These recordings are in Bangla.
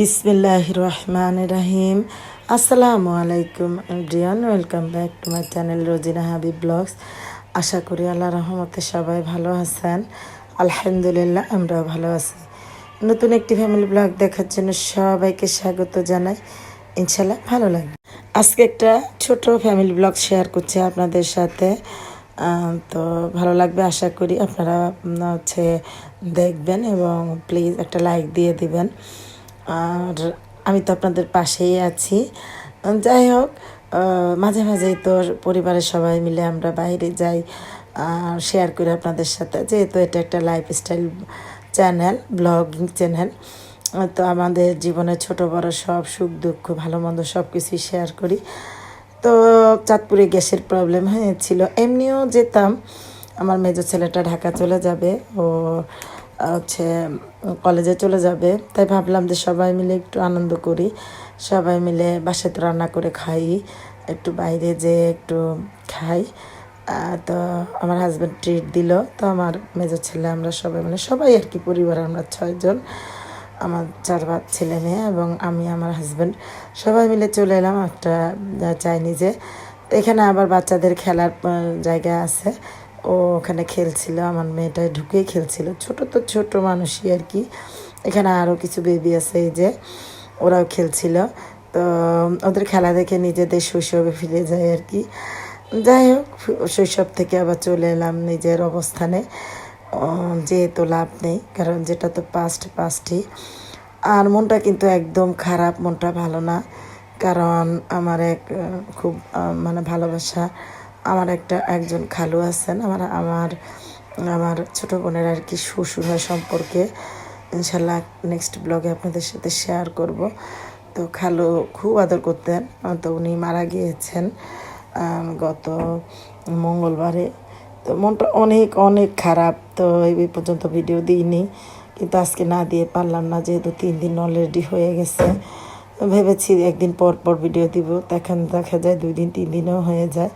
বিসমিল্লাহ রহমান রাহিম। আসসালামু আলাইকুম everyone, welcome back to my channel Rozina Habib blogs. আশা করি আল্লাহ রহমতে সবাই ভালো আছেন। আলহামদুলিল্লাহ, আমরাও ভালো আছি। নতুন একটি ফ্যামিলি ব্লগ দেখার জন্য সবাইকে স্বাগত জানাই। ইনশাল্লাহ ভালো লাগবে। আজকে একটা ছোট ফ্যামিলি ব্লগ শেয়ার করছি আপনাদের সাথে। তো ভালো লাগবে, আশা করি আপনারা হচ্ছে দেখবেন এবং প্লিজ একটা লাইক দিয়ে দিবেন। আর আমি তো আপনাদের পাশেই আছি। যাই হোক মাঝে মাঝেই তো পরিবারের সবাই মিলে আমরা বাইরে যাই আর শেয়ার করি আপনাদের সাথে। যেহেতু এটা একটা লাইফস্টাইল চ্যানেল ব্লগিং চ্যানেল তো আমাদের জীবনে ছোট, বড় সব সুখ, দুঃখ, ভালো, মন্দ সব কিছুই শেয়ার করি। তো চাঁদপুরে গ্যাসের প্রবলেম হয়েছিল। এমনিও যেতাম, আমার মেজো ছেলেটা ঢাকা চলে যাবে, ও হচ্ছে, কলেজে চলে যাবে। তাই ভাবলাম যে সবাই মিলে একটু আনন্দ করি। সবাই মিলে বাসাতে রান্না করে খাই। একটু বাইরে যেয়ে একটু খাই। তো আমার হাজব্যান্ড ট্রিট দিল। তো আমার মেজর ছেলে, আমরা সবাই মানে সবাই আর কি পরিবার, আমরা ছয়জন আমার চার ভাত ছেলে মেয়ে এবং আমি, আমার হাজব্যান্ড সবাই মিলে চলে এলাম একটা চাইনিজে এখানে আবার বাচ্চাদের খেলার জায়গা আছে। ও ওখানে খেলছিল আমার মেয়েটা ঢুকেই খেলছিল। ছোট তো ছোট মানুষই আর কি। এখানে আরও কিছু বেবি আছে এই যে, ওরাও খেলছিল। তো ওদের খেলা দেখে নিজেদের শৈশবে ফিরে যায় আর কি। যাই হোক, শৈশব থেকে আবার চলে এলাম নিজের অবস্থানে। যেহেতু লাভ নেই, কারণ যেটা তো পাস্ট পাস্টই আর মনটা কিন্তু একদম খারাপ, মনটা ভালো না। কারণ আমার এক, খুব মানে ভালোবাসা আমার একটা একজন খালু আছেন, আমার আমার আমার ছোটো বোনের আর কি শ্বশুর হয় সম্পর্কে। ইনশাল্লাহ নেক্সট ব্লগে আপনাদের সাথে শেয়ার করব। তো খালু খুব আদর করতেন, তো উনি মারা গিয়েছেন গত মঙ্গলবারে। তো মনটা অনেক অনেক খারাপ, তো এই পর্যন্ত ভিডিও দিইনি। কিন্তু আজকে না দিয়ে পারলাম না, যেহেতু তিন দিন অলরেডি হয়ে গেছে। ভেবেছি একদিন পর পর ভিডিও দিব তখন দেখা যায় দুই দিন, তিন দিনও হয়ে যায়।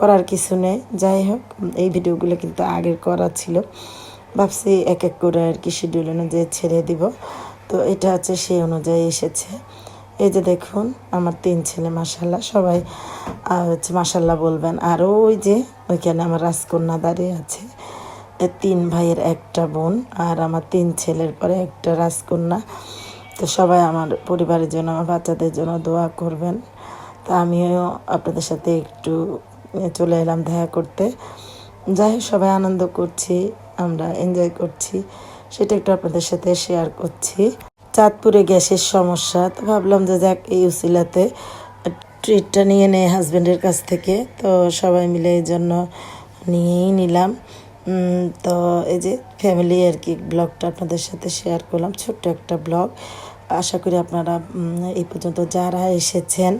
করার কিছু নেই। যাই হোক, এই ভিডিওগুলো কিন্তু আগের করা ছিল। ভাবছি এক এক করে আর কি শিডিউল অনুযায়ী ছেড়ে দিব। তো এটা হচ্ছে সেই অনুযায়ী এসেছে। এই যে দেখুন, আমার তিন ছেলে মাসাল্লাহ সবাই হচ্ছে মাসাল্লাহ বলবেন। আর ওই যে, ওইখানে আমার রাজকন্যা দাঁড়িয়ে আছে। তিন ভাইয়ের একটা বোন আর আমার তিন ছেলের পরে একটা রাজকন্যা। তো সবাই আমার পরিবারের জন্য, আমার বাচ্চাদের জন্য দোয়া করবেন। তা আমিও আপনাদের সাথে একটু চলে এলাম দেখা করতে। যাই সবাই আনন্দ করছি, আমরা এনজয় করছি। সেটা একটু আপনাদের সাথে শেয়ার করছি। চাঁদপুরে গ্যাসের সমস্যা, তো ভাবলাম যে যাক এই উসিলাতে ট্রিটটা নিয়ে নেয় হাজব্যান্ডের কাছ থেকে। তো সবাই মিলে এই জন্য নিয়েই নিলাম। তো এই যে ফ্যামিলি আর কি ব্লগটা আপনাদের সাথে শেয়ার করলাম, ছোট্ট একটা ব্লগ আশা করি আপনারা এই পর্যন্ত যারা এসেছেন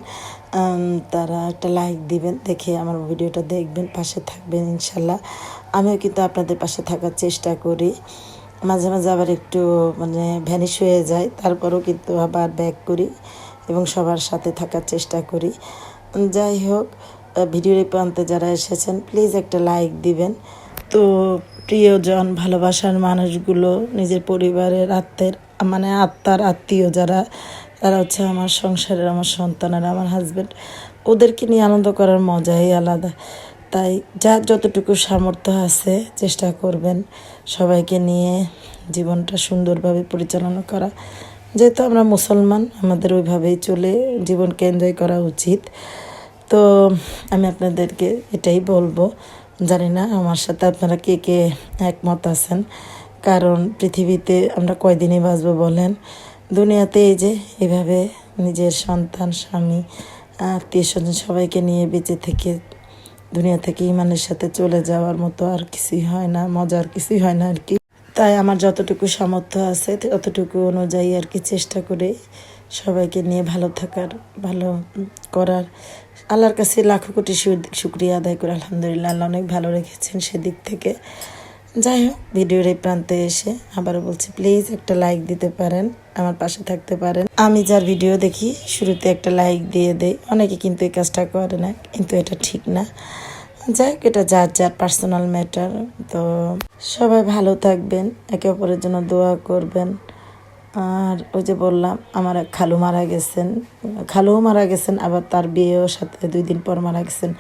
তারা একটা লাইক দিবেন, দেখে আমার ভিডিওটা দেখবেন, পাশে থাকবেন ইনশাল্লাহ। আমিও কিন্তু আপনাদের পাশে থাকার চেষ্টা করি। মাঝে মাঝে আবার একটু মানে ভ্যানিশ হয়ে যায়, তারপরেও কিন্তু আবার ব্যাক করি এবং সবার সাথে থাকার চেষ্টা করি। যাই হোক ভিডিওর এই প্রান্তে যারা এসেছেন প্লিজ একটা লাইক দিবেন। তো, প্রিয়জন, ভালোবাসার মানুষগুলো, নিজের পরিবারের আত্মের মানে আত্মার আত্মীয় যারা, তারা হচ্ছে আমার সংসারের, আমার সন্তানের, আমার হাজব্যান্ড ওদেরকে নিয়ে আনন্দ করার মজাই আলাদা। তাই যার যতটুকু সামর্থ্য আছে চেষ্টা করবেন সবাইকে নিয়ে জীবনটা সুন্দরভাবে পরিচালনা করা। যেহেতু আমরা মুসলমান, আমাদের ওইভাবেই চলে জীবনকে এনজয় করা উচিত। তো আমি আপনাদেরকে এটাই বলব। জানি না আমার সাথে আপনারা কে কে একমত আছেন। কারণ পৃথিবীতে আমরা কয়দিনই বাঁচবো বলেন? দুনিয়াতে এই যে, এভাবে নিজের সন্তান, স্বামী, আত্মীয় স্বজন সবাইকে নিয়ে বেঁচে থেকে দুনিয়া থেকে ইমানের সাথে চলে যাওয়ার মতো আর কিছুই হয় না, মজার কিছুই হয় না আর কি। তাই আমার যতটুকু সামর্থ্য আছে, ততটুকু অনুযায়ী আর কি চেষ্টা করে সবাইকে নিয়ে ভালো থাকার, ভালো করার। আল্লাহর কাছে লাখো কোটি শুক্রিয়া আদায় করে, আলহামদুলিল্লাহ, আল্লাহ অনেক ভালো রেখেছেন সেদিক থেকে। যাই হোক, ভিডিওর এই প্রান্তে এসে আবারও বলছি প্লিজ একটা লাইক দিতে পারেন, আমার পাশে থাকতে পারেন। আমি যার ভিডিও দেখি, শুরুতে একটা লাইক দিয়ে দেই। অনেকে কিন্তু এই কাজটা করে না, কিন্তু এটা ঠিক না। যাই হোক, এটা যার যার পার্সোনাল ম্যাটার তো সবাই ভালো থাকবেন, একে অপরের জন্য দোয়া করবেন। আর ওই যে বললাম, আমার এক খালু মারা গেছেন, খালুও মারা গেছেন, আবার তার বিয়েও সাথে দুই দিন পর মারা গেছেন।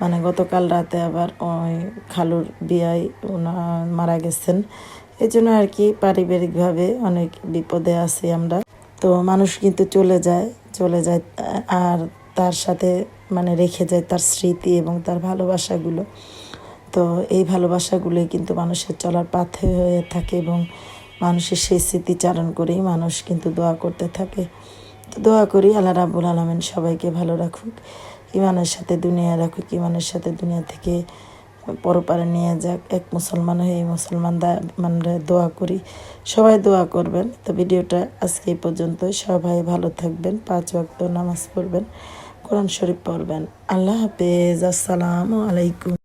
মানে গতকাল রাতে আবার ওই খালুর বিয়ায় ওনা মারা গেছেন। এই জন্য আর কি পারিবারিকভাবে অনেক বিপদে আছি আমরা। তো মানুষ কিন্তু চলে যায় চলে যায়, আর তার সাথে মানে রেখে যায় তার স্মৃতি এবং তার ভালোবাসাগুলো। তো এই ভালোবাসাগুলোই কিন্তু মানুষের চলার পাথে হয়ে থাকে এবং মানুষের সেই স্মৃতিচারণ করেই মানুষ কিন্তু দোয়া করতে থাকে। তো দোয়া করি আল্লাহ রাবুল আলমেন সবাইকে ভালো রাখুক। ইমানের সাথে দুনিয়া রাখুক, ইমানের সাথে দুনিয়া থেকে পরপারে নিয়ে যাক। এক মুসলমান হয়ে এই মুসলমান মানে দোয়া করি। সবাই দোয়া করবেন। তো ভিডিওটা আজকে এই পর্যন্ত সবাই ভালো থাকবেন। পাঁচ ওয়াক্ত নামাজ পড়বেন, কোরআন শরীফ পড়বেন। আল্লাহ হাফেজ। আসসালামু আলাইকুম।